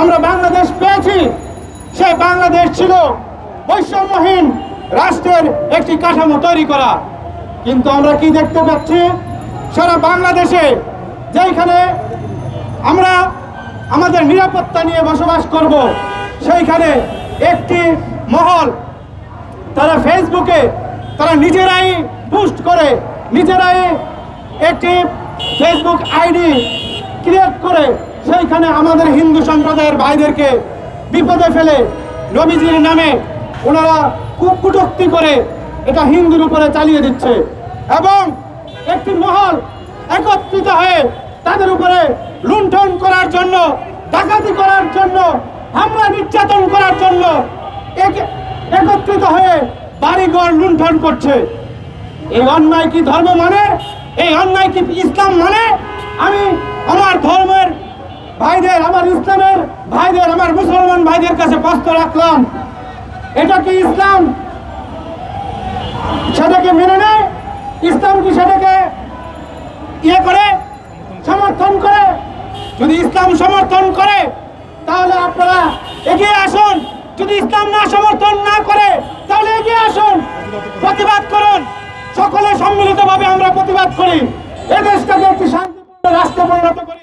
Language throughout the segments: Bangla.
আমরা বাংলাদেশ পেয়েছি। সে বাংলাদেশ ছিল বৈষম্যহীন রাষ্ট্রের একটি কাঠামো তৈরি করা। কিন্তু আমরা কি দেখতে পাচ্ছি? সারা বাংলাদেশে যেখানে আমরা আমাদের নিরাপত্তা নিয়ে বসবাস করব, সেইখানে একটি মহল, তারা ফেসবুকে তারা নিজেরাই পোস্ট করে, নিজেরাই একটি ফেসবুক আইডি ক্রিয়েট করে সেইখানে আমাদের হিন্দু সম্প্রদায়ের ভাইদেরকে বিপদে ফেলে নবীজির নামে ওনারা কুটুক্তি করে এটা হিন্দুর উপরে চালিয়ে দিচ্ছে। এবং একটি মহল একত্রিত হয়ে তাদের উপরে লুণ্ঠন করার জন্য, ডাকাতি করার জন্য, হামলা নির্যাতন করার জন্য এক- একত্রিত হয়ে বাড়িঘর লুণ্ঠন করছে। এই অন্যায় কি ধর্ম মানে? এই অন্যায় কি ইসলাম মানে? আমি আমার ধর্মের ভাইদের আমার ইসলামের, ভাইদের আমার মুসলমান ভাইদের কাছে প্রশ্ন রাখলাম। এটা কি ইসলাম? সেটাকে মেনে নেয়? ইসলাম কি সেটাকে ইয়ে করে, সমর্থন করে? যদি ইসলাম সমর্থন করে, তাহলে আপনারা এগিয়ে আসুন। যদি ইসলাম না সমর্থন না করে, তাহলে এগিয়ে আসুন। প্রতিবাদ করুন। সকলে সম্মিলিতভাবে আমরা প্রতিবাদ করি। এদেশটাকে একটি শান্তিপূর্ণ রাষ্ট্রে পরিণত করি।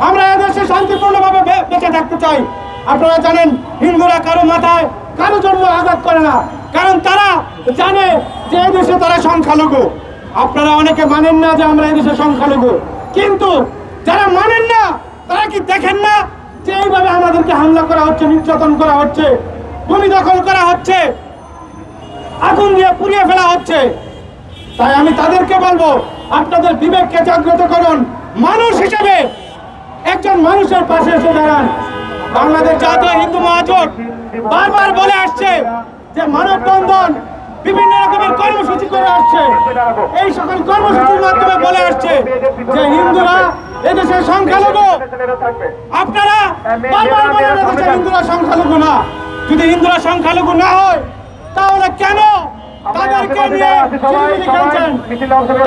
আমরা এদেশে শান্তিপূর্ণভাবে বেঁচে থাকতে চাই। আপনারা জানেন, হিন্দুরা কারও মাথায়, কারও জন্য আঘাত করে না। কারণ তারা জানে যে এদেশে তারা সংখ্যালঘু। আপনারা অনেকে মানেন না যে আমরা এদেশে সংখ্যালঘু। কিন্তু যারা মানেন না, তারা কি দেখেন না যে এইভাবে আমাদেরকে হামলা করা হচ্ছে, নির্যাতন করা হচ্ছে, ভূমি দখল করা হচ্ছে, আগুন দিয়ে পুড়িয়ে ফেলা হচ্ছে? তাই আমি তাদেরকে বলব, আপনাদের বিবেককে জাগ্রত করুন। মানুষ হিসেবে একজন মানুষের পাশে এসে দাঁড়ান। বাংলাদেশ জাতীয় হিন্দু মহাজোট বারবার বলে আসছে যে মানববন্ধন বিভিন্ন রকমের কর্মসূচি করে আসছে। এই সকল কর্মসূচির মাধ্যমে বলে আসছে যে হিন্দুরা এদেশের সংখ্যালঘু। আপনারা বারবার বলেন হিন্দুরা সংখ্যালঘু না। যদি হিন্দুরা সংখ্যালঘু না হয়, তাহলে কেন তাদেরকে নিয়ে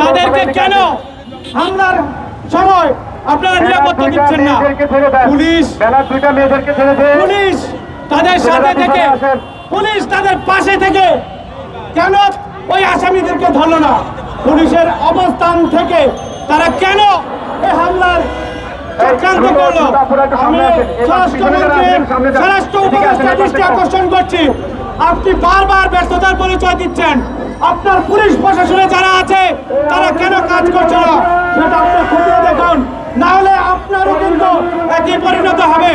তাদেরকে কেন হামলার আপনারা নিরাপত্তা দিচ্ছেন না। পুলিশ পুলিশ তাদের সাথে থেকে পুলিশ তাদের পাশে থেকে কেন ওই আসামিদেরকে ধরলো না? পুলিশের অবস্থান থেকে তারা কেন এই হামলার চক্রান্ত করল? আমি স্বরাষ্ট্রমন্ত্রীর স্বরাষ্ট্র উপদেষ্টা দৃষ্টি আকর্ষণ করছি। আপনি বারবার ব্যস্ততার পরিচয় দিচ্ছেন। আপনার পুলিশ প্রশাসনে যারা আছে তারা কেন কাজ করছে না? সেটা আপনি খতিয়ে দেখুন না হলে আপনারও কিন্তু একই পরিণত হবে।